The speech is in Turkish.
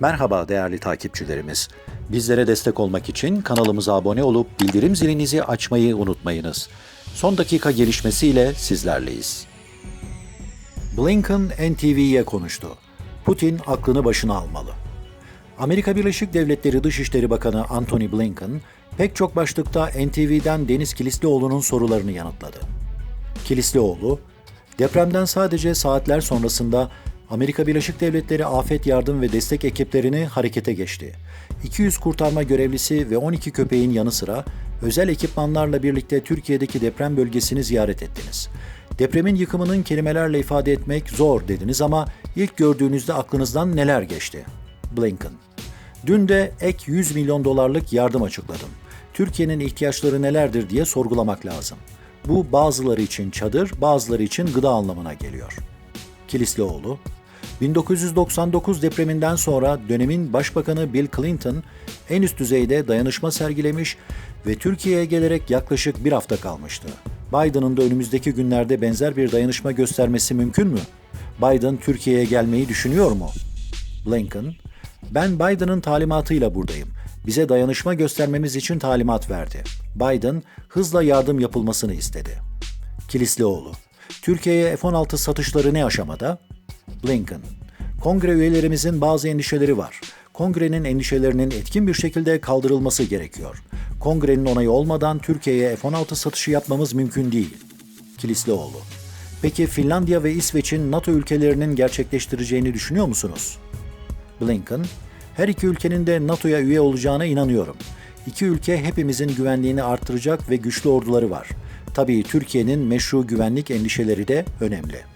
Merhaba değerli takipçilerimiz. Bizlere destek olmak için kanalımıza abone olup bildirim zilinizi açmayı unutmayınız. Son dakika gelişmesiyle sizlerleyiz. Blinken NTV'ye konuştu. Putin aklını başına almalı. Amerika Birleşik Devletleri Dışişleri Bakanı Antony Blinken pek çok başlıkta NTV'den Deniz Kilislioğlu'nun sorularını yanıtladı. Kilislioğlu, depremden sadece saatler sonrasında Amerika Birleşik Devletleri Afet Yardım ve Destek ekiplerini harekete geçti. 200 kurtarma görevlisi ve 12 köpeğin yanı sıra özel ekipmanlarla birlikte Türkiye'deki deprem bölgesini ziyaret ettiniz. Depremin yıkımının kelimelerle ifade etmek zor dediniz ama ilk gördüğünüzde aklınızdan neler geçti? Blinken. Dün de ek 100 milyon dolarlık yardım açıkladım. Türkiye'nin ihtiyaçları nelerdir diye sorgulamak lazım. Bu bazıları için çadır, bazıları için gıda anlamına geliyor. Kilislioğlu, 1999 depreminden sonra dönemin Başbakanı Bill Clinton en üst düzeyde dayanışma sergilemiş ve Türkiye'ye gelerek yaklaşık bir hafta kalmıştı. Biden'ın da önümüzdeki günlerde benzer bir dayanışma göstermesi mümkün mü? Biden Türkiye'ye gelmeyi düşünüyor mu? Blinken, ben Biden'ın talimatıyla buradayım. Bize dayanışma göstermemiz için talimat verdi. Biden hızla yardım yapılmasını istedi. Kilislioğlu, Türkiye'ye F-16 satışları ne aşamada? Blinken, Kongre üyelerimizin bazı endişeleri var. Kongrenin endişelerinin etkin bir şekilde kaldırılması gerekiyor. Kongrenin onayı olmadan Türkiye'ye F-16 satışı yapmamız mümkün değil. Kilislioğlu, peki Finlandiya ve İsveç'in NATO ülkelerinin gerçekleştireceğini düşünüyor musunuz? Blinken, her iki ülkenin de NATO'ya üye olacağına inanıyorum. İki ülke hepimizin güvenliğini artıracak ve güçlü orduları var. Tabii Türkiye'nin meşru güvenlik endişeleri de önemli.